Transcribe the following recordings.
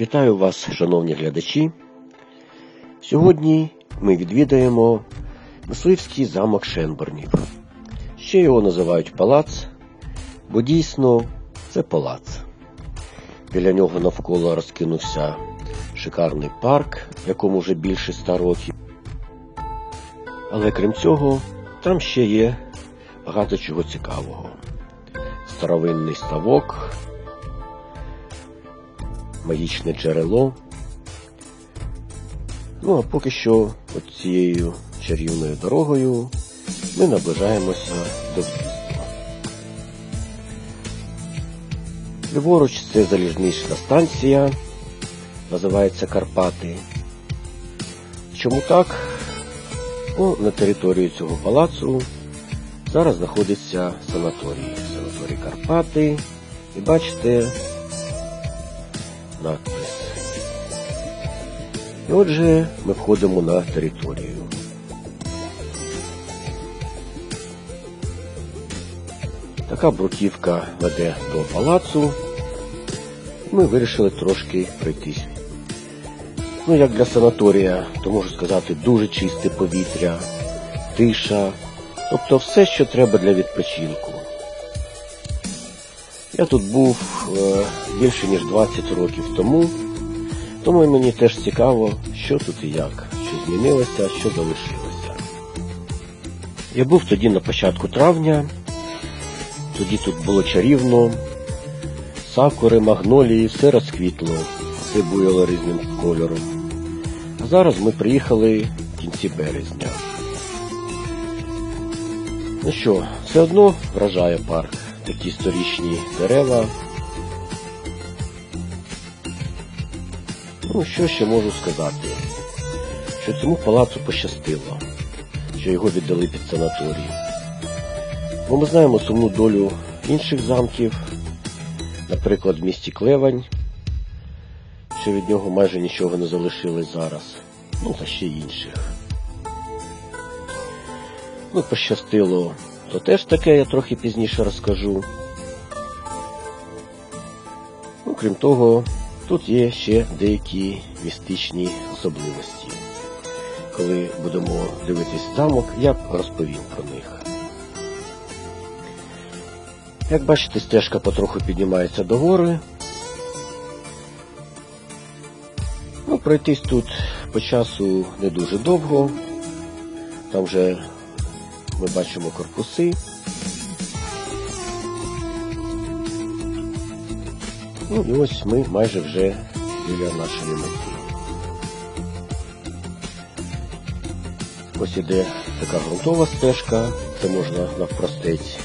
Вітаю вас, шановні глядачі. Сьогодні ми відвідаємо мисливський замок Шенборнів. Ще його називають палац, бо дійсно це палац. Біля нього навколо розкинувся шикарний парк, якому вже більше ста років. Але крім цього, там ще є багато чого цікавого. Старовинний ставок, магічне джерело. Ну а поки що от цією чарівною дорогою ми наближаємося до в'їзду. Ліворуч це залізнична станція, називається Карпати. Чому так? Ну, на території цього палацу зараз знаходиться санаторій. Санаторій Карпати. І бачите надпис. І отже, ми входимо на територію. Така бруківка веде до палацу. Ми вирішили трошки пройтись. Ну, як для санаторія, то можу сказати, дуже чисте повітря, тиша, тобто все, що треба для відпочинку. Я тут був е, більше ніж 20 років тому, тому мені теж цікаво, що тут і як, що змінилося, що залишилося. Я був тоді на початку травня, тоді тут було чарівно, сакури, магнолії, все розквітло, все буяло різним кольором. А зараз ми приїхали в кінці березня. Ну що, все одно вражає парк. Такі історичні дерева. Ну, що ще можу сказати? Що цьому палацу пощастило, що його віддали під санаторій. Бо ми знаємо сумну долю інших замків, наприклад, в місті Клевань, що від нього майже нічого не залишилось зараз. Ну, та ще інших. Ну, пощастило, то теж таке я трохи пізніше розкажу. Ну, крім того, тут є ще деякі містичні особливості. Коли будемо дивитись замок, я розповім про них. Як бачите, стежка потроху піднімається до гори. Ну, пройтись тут по часу не дуже довго. Там вже ми бачимо корпуси. Ну і ось ми майже вже біля нашої мети. Ось іде така ґрунтова стежка, це можна навпростець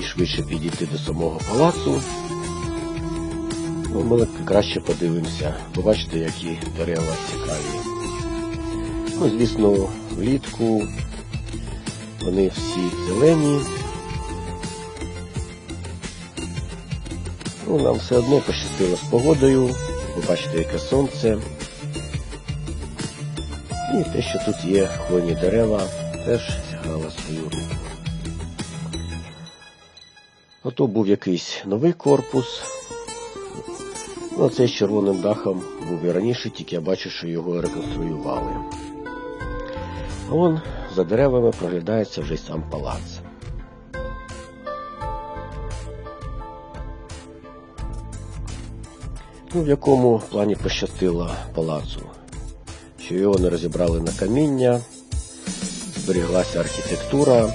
і швидше підійти до самого палацу. Ну, ми краще подивимося, побачите, які дерева цікаві. Ну, звісно, влітку вони всі зелені. Ну, нам все одно пощастило з погодою. Ви бачите, яке сонце. І те, що тут є хвойні дерева, теж зіграло свою руку. Ото був якийсь новий корпус. Ну, цей з червоним дахом був і раніше, тільки я бачу, що його реконструювали. А вон за деревами проглядається вже сам палац. Ну, в якому плані пощастило палацу, що його не розібрали на каміння, зберіглася архітектура,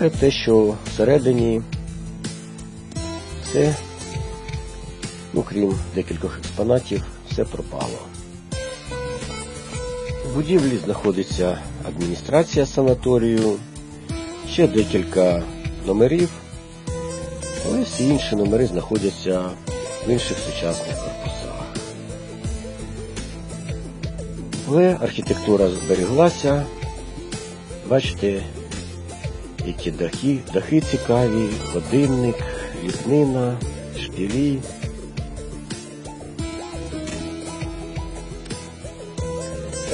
але те, що всередині все, ну крім декількох експонатів, все пропало. Будівлі знаходиться адміністрація санаторію, ще декілька номерів, але всі інші номери знаходяться в інших сучасних корпусах. Але архітектура зберіглася. Бачите, які дахи, дахи цікаві, годинник, ліснина, шпілі.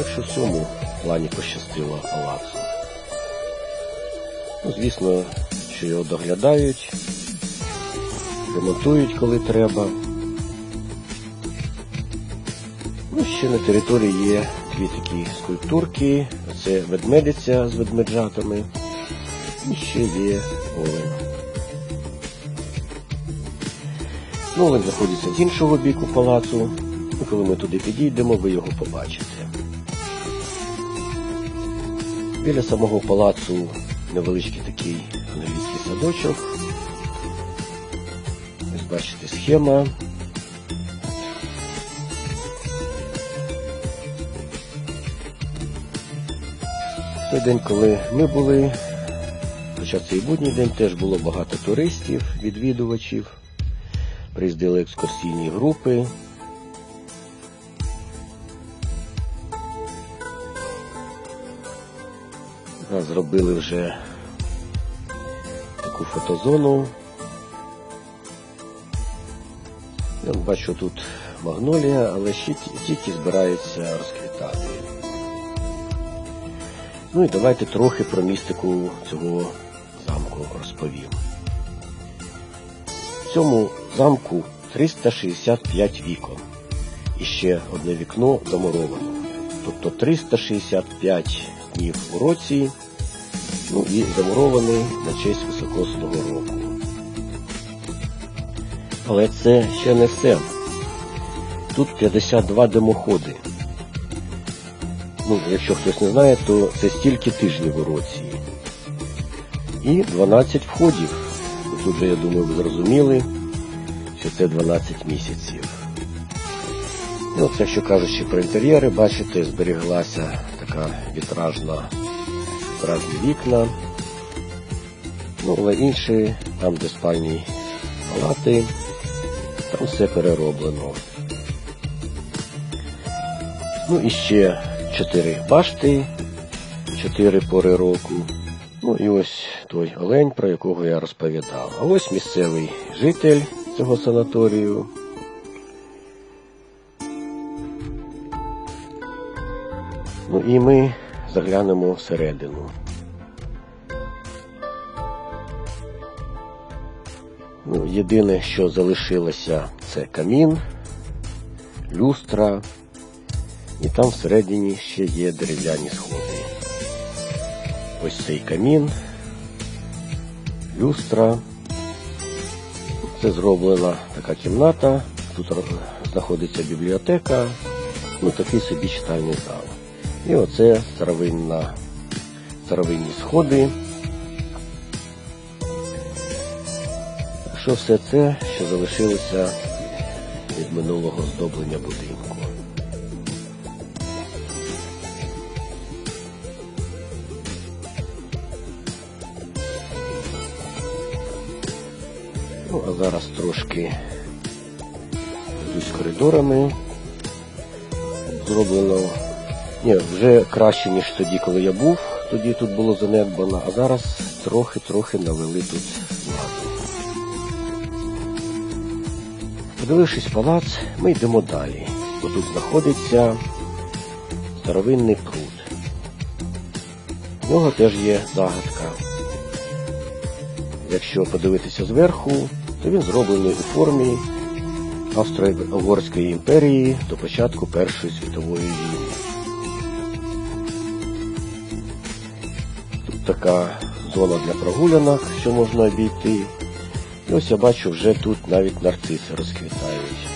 Так що в цьому плані пощастило палацу. Ну, звісно, що його доглядають, ремонтують, коли треба. Ну, ще на території є дві такі скульптурки. Це ведмедиця з ведмеджатами. І ще є олень. Ну, олень знаходиться з іншого біку палацу. І коли ми туди підійдемо, ви його побачите. Біля самого палацу невеличкий такий англійський садочок. Ось бачите схема. Той день, коли ми були, хоча це і будній день, теж було багато туристів, відвідувачів. Приїздили екскурсійні групи. Зробили вже таку фотозону. Я бачу тут магнолія, але ще тільки збирається розквітати. Ну і давайте трохи про містику цього замку розповім. В цьому замку 365 вікон. І ще одне вікно замуровано. Тобто 365 днів у році, ну і замурований на честь високосного року. Але це ще не все. Тут 52 димоходи. Ну, якщо хтось не знає, то це стільки тижнів у році. І 12 входів. Тут же, я думаю, ви зрозуміли, що це 12 місяців. І от, якщо кажучи про інтер'єри, бачите, зберіглася така вітражна, вітражні вікна. Ну, але інші, там, де спальні палати, там все перероблено. Ну і ще чотири башти, чотири пори року. Ну і ось той олень, про якого я розповідав. А ось місцевий житель цього санаторію. Ну і ми заглянемо всередину. Ну, єдине, що залишилося, це камін, люстра, і там всередині ще є дерев'яні сходи. Ось цей камін, люстра. Це зроблена така кімната. Тут знаходиться бібліотека, ну такий собі читальний зал. І оце старовинна, старовинні сходи. Що все це, що залишилося від минулого здоблення будинку. Ну, а зараз трошки йдусь коридорами. Зроблено ні, вже краще, ніж тоді, коли я був. Тоді тут було занедбано, а зараз трохи-трохи навели тут ладу. Подивившись палац, ми йдемо далі. Бо тут знаходиться старовинний пруд. В нього теж є загадка. Якщо подивитися зверху, то він зроблений у формі Австро-Угорської імперії до початку Першої світової війни. Така зона для прогулянок, що можна обійти. І ось я бачу, вже тут навіть нарциси розквітають.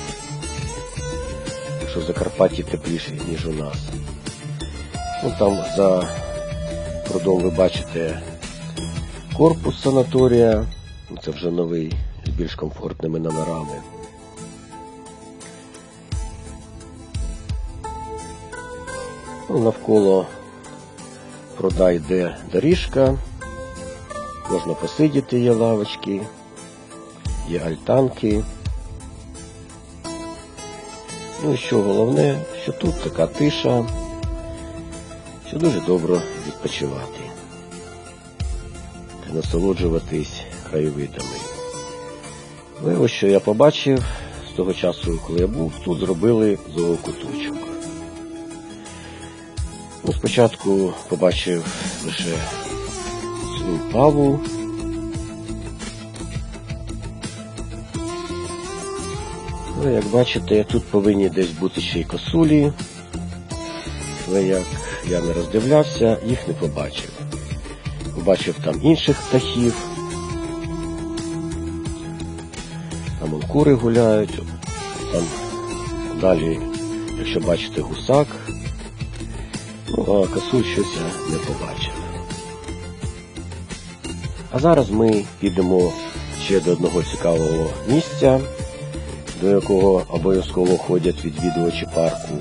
Якщо в Закарпатті тепліше, ніж у нас. Ну там за прудом ви бачите корпус санаторія. Ну, Це вже новий з більш комфортними номерами. Ну, навколо пруда йде доріжка. Можна посидіти, є лавочки, є альтанки. Ну і що головне, що тут така тиша, що дуже добре відпочивати та насолоджуватись краєвидами. Але ось що я побачив з того часу, коли я був, тут зробили зоокуточок. Ну, спочатку побачив лише цю паву. Ну, як бачите, тут повинні десь бути ще й косулі. Але як я не роздивлявся, їх не побачив. Побачив там інших птахів. Там он кури гуляють, там далі, якщо бачите, гусак. Ну, а косуль щось не побачив. А зараз ми підемо ще до одного цікавого місця, до якого обов'язково ходять відвідувачі парку.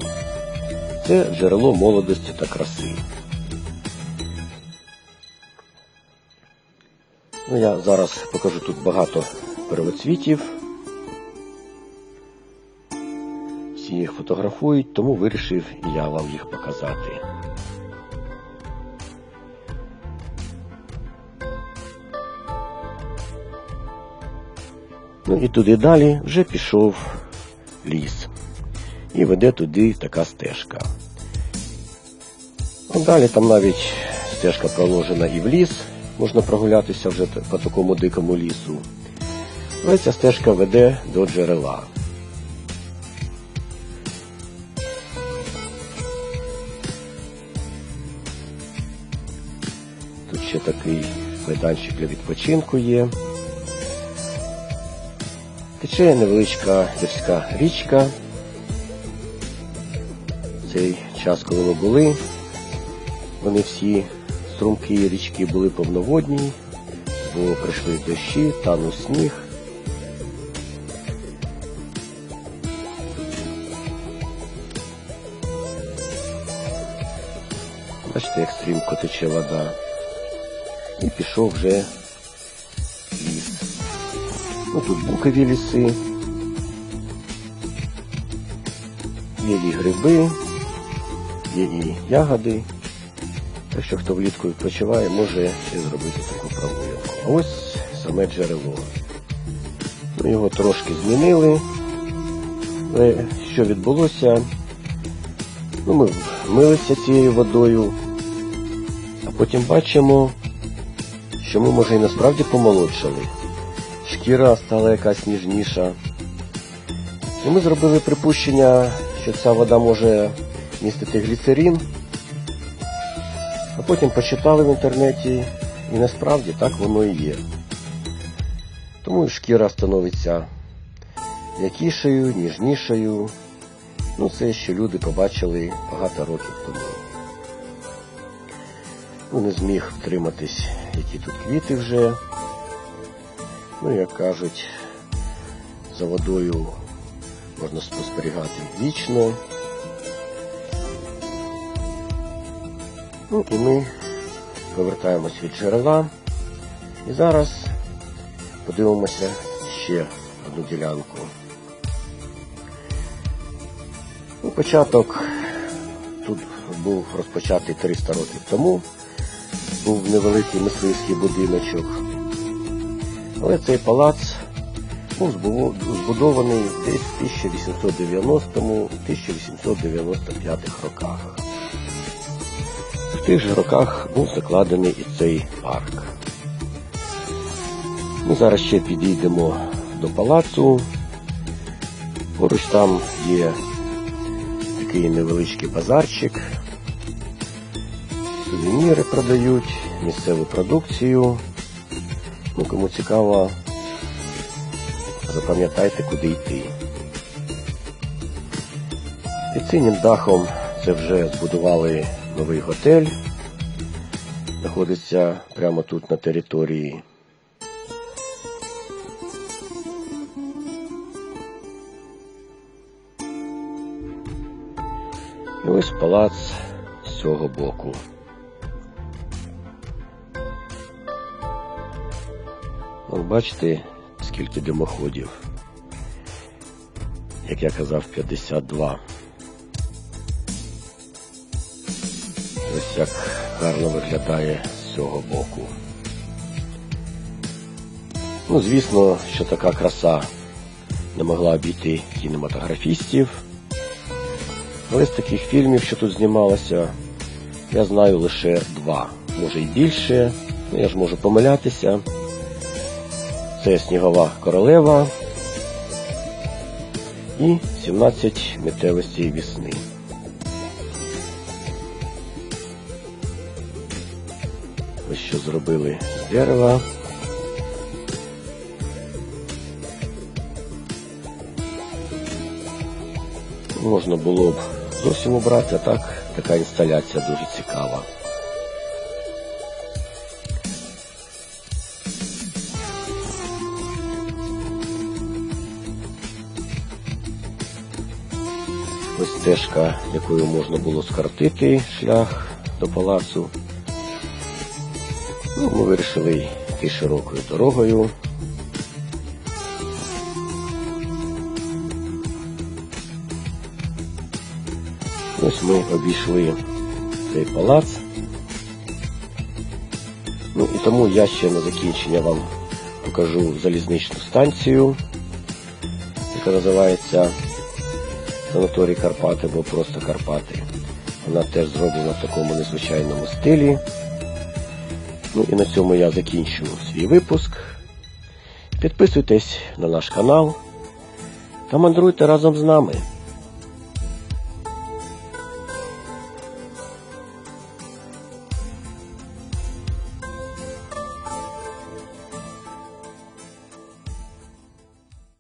Це джерело молодості та краси. Ну, я зараз покажу тут багато первоцвітів. Їх фотографують, тому вирішив я вам їх показати. Ну і туди далі вже пішов ліс. І веде туди така стежка. Ну, далі там навіть стежка проложена і в ліс, можна прогулятися вже по такому дикому лісу. Але ця стежка веде до джерела. Ще такий майданчик для відпочинку є. Тече невеличка гірська річка. Цей час, коли ми були, вони всі струмки річки були повноводні, бо прийшли дощі, танув сніг. Бачите, як стрімко тече вода. І пішов вже ліс. Ну тут букові ліси. Є і гриби, є і ягоди. Так що хто влітку відпочиває, може ще зробити таку прогулянку. А ось саме джерело. Ну, його трошки змінили. Але що відбулося? Ну, ми милися цією водою, а потім бачимо, що ми, може, і насправді помолодшали. Шкіра стала якась ніжніша. І ми зробили припущення, що ця вода може містити гліцерин. А потім почитали в інтернеті, і насправді так воно і є. Тому і шкіра становиться м'якішою, ніжнішою. Ну, це ще люди побачили багато років тому. Не зміг втриматись, які тут квіти вже. Ну, як кажуть, за водою можна спостерігати вічно. Ну і ми повертаємось від джерела. І зараз подивимося ще одну ділянку. Ну, початок тут був розпочатий 300 років тому. Був невеликий мисливський будиночок. Але цей палац був збудований десь в 1890-1895 роках. В тих же роках був закладений і цей парк. Ми зараз ще підійдемо до палацу. Поруч там є такий невеличкий базарчик. Сувеніри продають, місцеву продукцію. Ну, кому цікаво, запам'ятайте, куди йти. Під синім дахом це вже збудували новий готель. Знаходиться прямо тут на території. І ось палац з цього боку. Бачите, скільки димоходів. Як я казав, 52. Ось як гарно виглядає з цього боку. Ну, звісно, що така краса не могла обійти кінематографістів. Але з таких фільмів, що тут знімалося, я знаю лише два, може і більше. Ну, я ж можу помилятися. Це Снігова королева і 17 миттєвостей весни. Ось що зробили з дерева. Можна було б зовсім обрати, а так така інсталяція дуже цікава. Ось стежка, якою можна було скоротити шлях до палацу. Ну, ми вирішили йти широкою дорогою. Ось ми обійшли цей палац. Ну і тому я ще на закінчення вам покажу залізничну станцію, яка називається Санаторій Карпати або просто Карпати. Вона теж зроблена в такому незвичайному стилі. Ну і на цьому я закінчу свій випуск. Підписуйтесь на наш канал та мандруйте разом з нами.